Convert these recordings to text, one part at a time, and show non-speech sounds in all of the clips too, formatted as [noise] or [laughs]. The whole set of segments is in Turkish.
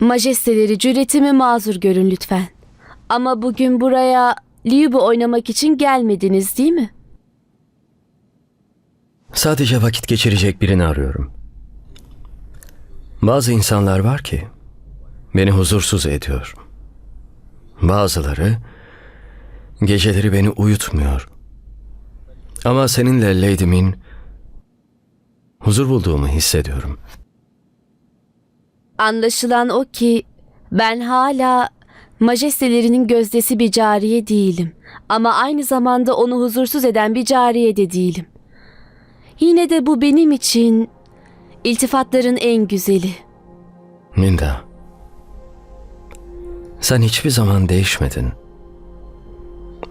Majesteleri cüretimi mazur görün lütfen. Ama bugün buraya Liubu oynamak için gelmediniz değil mi? Sadece vakit geçirecek birini arıyorum. Bazı insanlar var ki beni huzursuz ediyor. Bazıları geceleri beni uyutmuyor. Ama seninle Lady Min huzur bulduğumu hissediyorum. Anlaşılan o ki ben hala majestelerinin gözdesi bir cariye değilim. Ama aynı zamanda onu huzursuz eden bir cariye de değilim. Yine de bu benim için iltifatların en güzeli. Minda, sen hiçbir zaman değişmedin.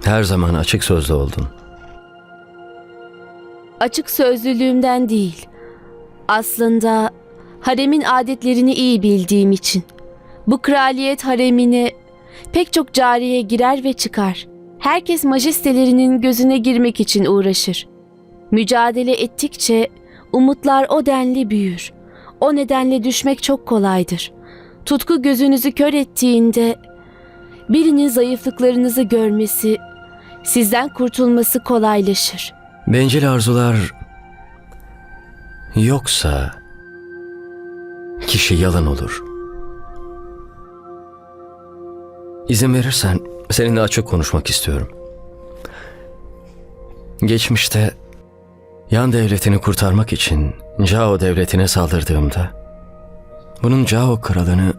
Her zaman açık sözlü oldun. Açık sözlülüğümden değil. Aslında haremin adetlerini iyi bildiğim için. Bu kraliyet haremine pek çok cariye girer ve çıkar. Herkes majestelerinin gözüne girmek için uğraşır. Mücadele ettikçe umutlar o denli büyür. O nedenle düşmek çok kolaydır. Tutku gözünüzü kör ettiğinde birinin zayıflıklarınızı görmesi, sizden kurtulması kolaylaşır. Bencil arzular yoksa kişi yalan olur. İzin verirsen seninle açık konuşmak istiyorum. Geçmişte Yan devletini kurtarmak için Cao devletine saldırdığımda bunun Cao kralını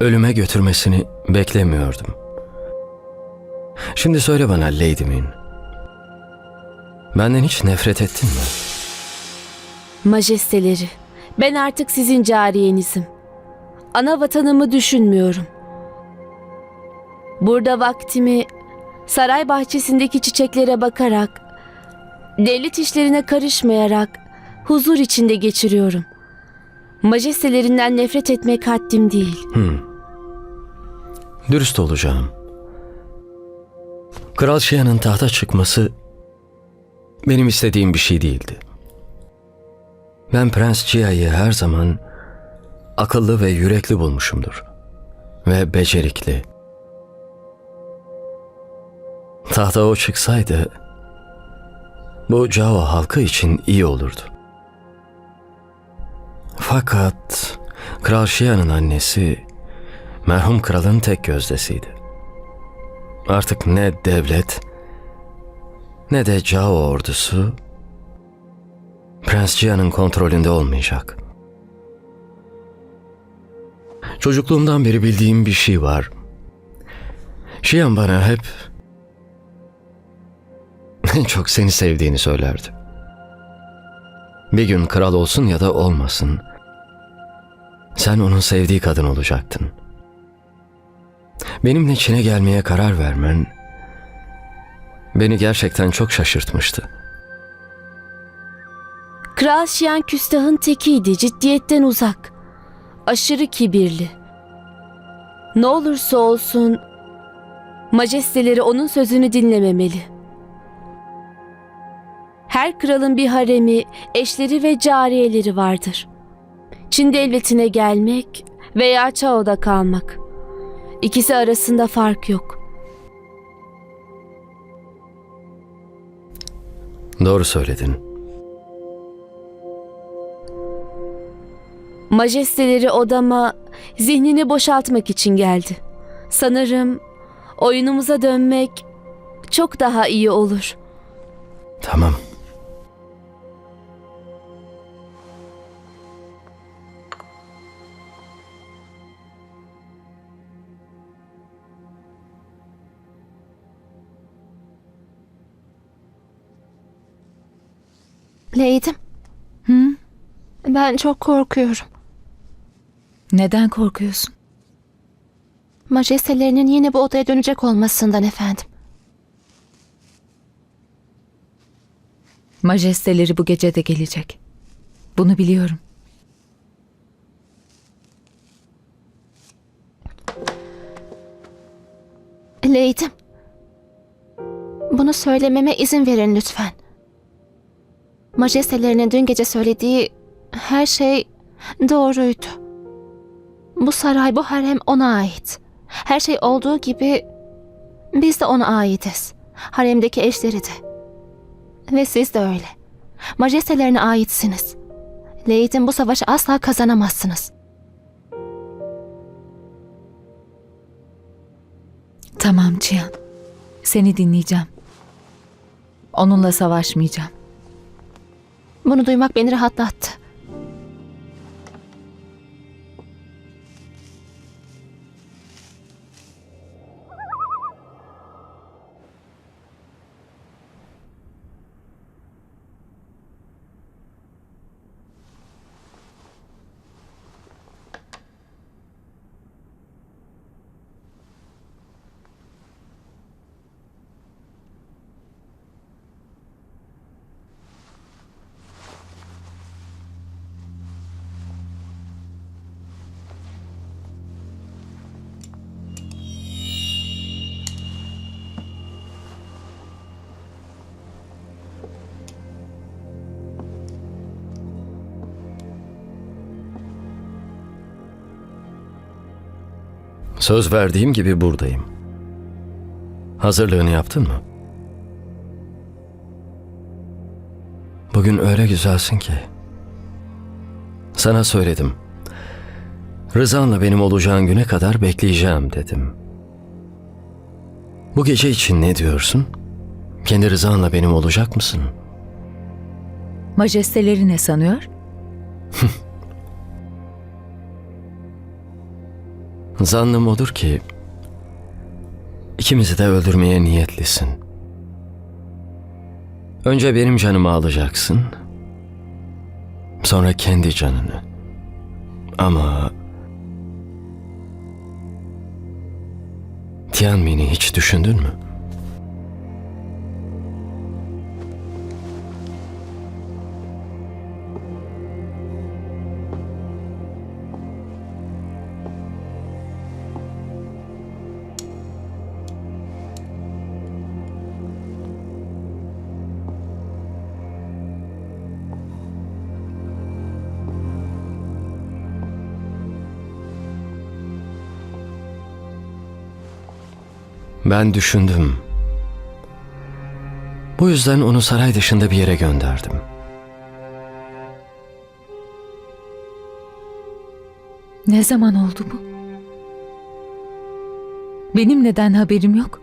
ölüme götürmesini beklemiyordum. Şimdi söyle bana Lady Min. Benden hiç nefret ettin mi? Majesteleri, ben artık sizin cariyenizim. Ana vatanımı düşünmüyorum. Burada vaktimi saray bahçesindeki çiçeklere bakarak, devlet işlerine karışmayarak huzur içinde geçiriyorum. Majestelerinden nefret etmek haddim değil. Dürüst olacağım. Kral Şia'nın tahta çıkması benim istediğim bir şey değildi. Ben Prens Chia'yı her zaman akıllı ve yürekli bulmuşumdur. Ve becerikli. Tahta o çıksaydı bu Cao halkı için iyi olurdu. Fakat Kral Şia'nın annesi merhum kralın tek gözdesiydi. Artık ne devlet ne de Cao ordusu Prens Cihan'ın kontrolünde olmayacak. Çocukluğumdan beri bildiğim bir şey var. Şiyan bana hep [laughs] çok seni sevdiğini söylerdi. Bir gün kral olsun ya da olmasın. Sen onun sevdiği kadın olacaktın. Benimle Çin'e gelmeye karar vermen beni gerçekten çok şaşırtmıştı. Kral Şiyan küstahın tekiydi, ciddiyetten uzak. Aşırı kibirli. Ne olursa olsun majesteleri onun sözünü dinlememeli. Her kralın bir haremi, eşleri ve cariyeleri vardır. Çin devletine gelmek veya Chao'da kalmak. İkisi arasında fark yok. Doğru söyledin. Majesteleri odama zihnini boşaltmak için geldi. Sanırım oyunumuza dönmek çok daha iyi olur. Tamam. Leydim. Hı? Ben çok korkuyorum. Neden korkuyorsun? Majestelerinin yine bu odaya dönecek olmasından efendim. Majesteleri bu gece de gelecek. Bunu biliyorum. Leydim. Bunu söylememe izin verin lütfen. Majestelerinin dün gece söylediği her şey doğruydu. Bu saray, bu harem ona ait. Her şey olduğu gibi biz de ona aitiz. Haremdeki eşleri de. Ve siz de öyle. Majestelerine aitsiniz. Leyit'in bu savaşı asla kazanamazsınız. Tamam Cihan. Seni dinleyeceğim. Onunla savaşmayacağım. Bunu duymak beni rahatlattı. Söz verdiğim gibi buradayım. Hazırlığını yaptın mı? Bugün öyle güzelsin ki. Sana söyledim. Rızanla benim olacağın güne kadar bekleyeceğim dedim. Bu gece için ne diyorsun? Kendi rızanla benim olacak mısın? Majesteleri ne sanıyor? [laughs] Zannım odur ki ikimizi de öldürmeye niyetlisin. Önce benim canımı alacaksın. Sonra kendi canını. Ama Tianmin'i hiç düşündün mü? Ben düşündüm. Bu yüzden onu saray dışında bir yere gönderdim. Ne zaman oldu bu? Benim neden haberim yok?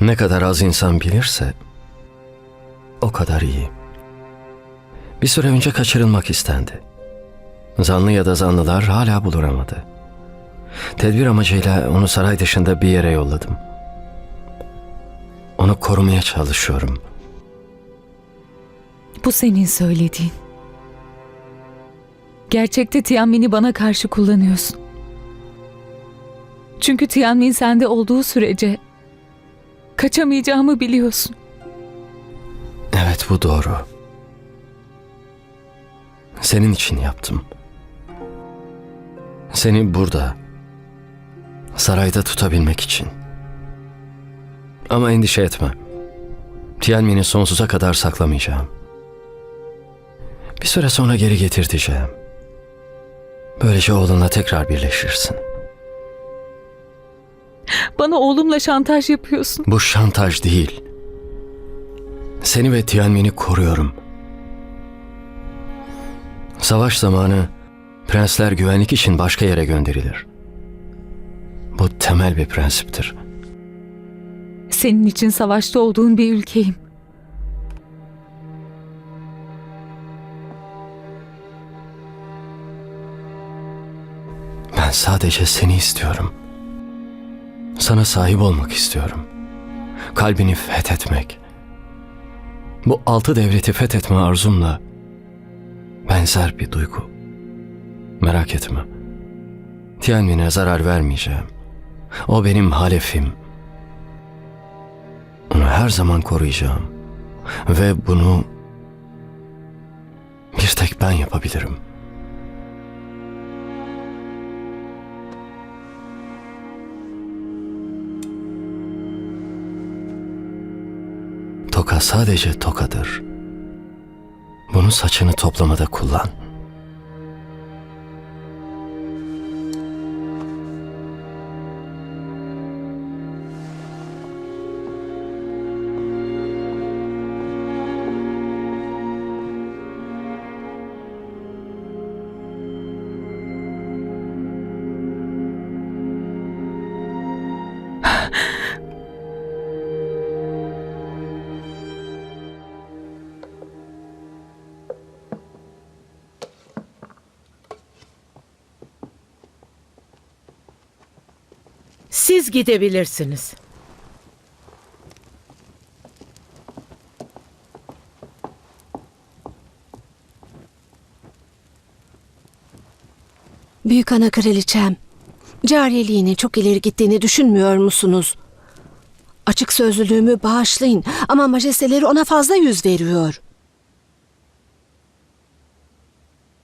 Ne kadar az insan bilirse o kadar iyi. Bir süre önce kaçırılmak istendi. Zanlı ya da zanlılar hala bulunamadı. Tedbir amacıyla onu saray dışında bir yere yolladım. Onu korumaya çalışıyorum. Bu senin söylediğin. Gerçekte Tianmin'i bana karşı kullanıyorsun. Çünkü Tianmin sende olduğu sürece kaçamayacağımı biliyorsun. Evet bu doğru. Senin için yaptım. Seni burada, sarayda tutabilmek için. Ama endişe etme. Tianmin'i sonsuza kadar saklamayacağım. Bir süre sonra geri getirteceğim. Böylece oğlunla tekrar birleşirsin. Bana oğlumla şantaj yapıyorsun. Bu şantaj değil. Seni ve Tianmin'i koruyorum. Savaş zamanı prensler güvenlik için başka yere gönderilir. Bu temel bir prensiptir. Senin için savaşta olduğun bir ülkeyim. Ben sadece seni istiyorum. Sana sahip olmak istiyorum. Kalbini fethetmek. Bu altı devleti fethetme arzumla benzer bir duygu. Merak etme. Tianmin'e zarar vermeyeceğim. O benim halefim. Onu her zaman koruyacağım. Ve bunu bir tek ben yapabilirim. Toka sadece tokadır. Bunu saçını toplamada kullan. Siz gidebilirsiniz. Büyük ana kraliçem, cariyeliğinin çok ileri gittiğini düşünmüyor musunuz? Açık sözlülüğümü bağışlayın ama majesteleri ona fazla yüz veriyor.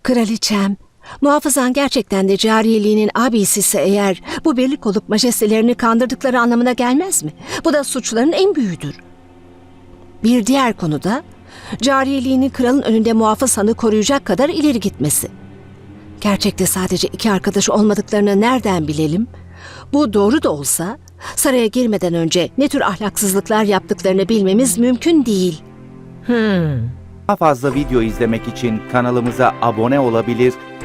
Kraliçem, muhafızan gerçekten de cariyeliğinin abisi ise eğer bu birlik olup majestelerini kandırdıkları anlamına gelmez mi? Bu da suçların en büyüğüdür. Bir diğer konuda cariyeliğinin kralın önünde muhafız hanı koruyacak kadar ileri gitmesi. Gerçekte sadece iki arkadaş olmadıklarını nereden bilelim? Bu doğru da olsa saraya girmeden önce ne tür ahlaksızlıklar yaptıklarını bilmemiz mümkün değil. Hmm. Daha fazla video izlemek için kanalımıza abone olabilir,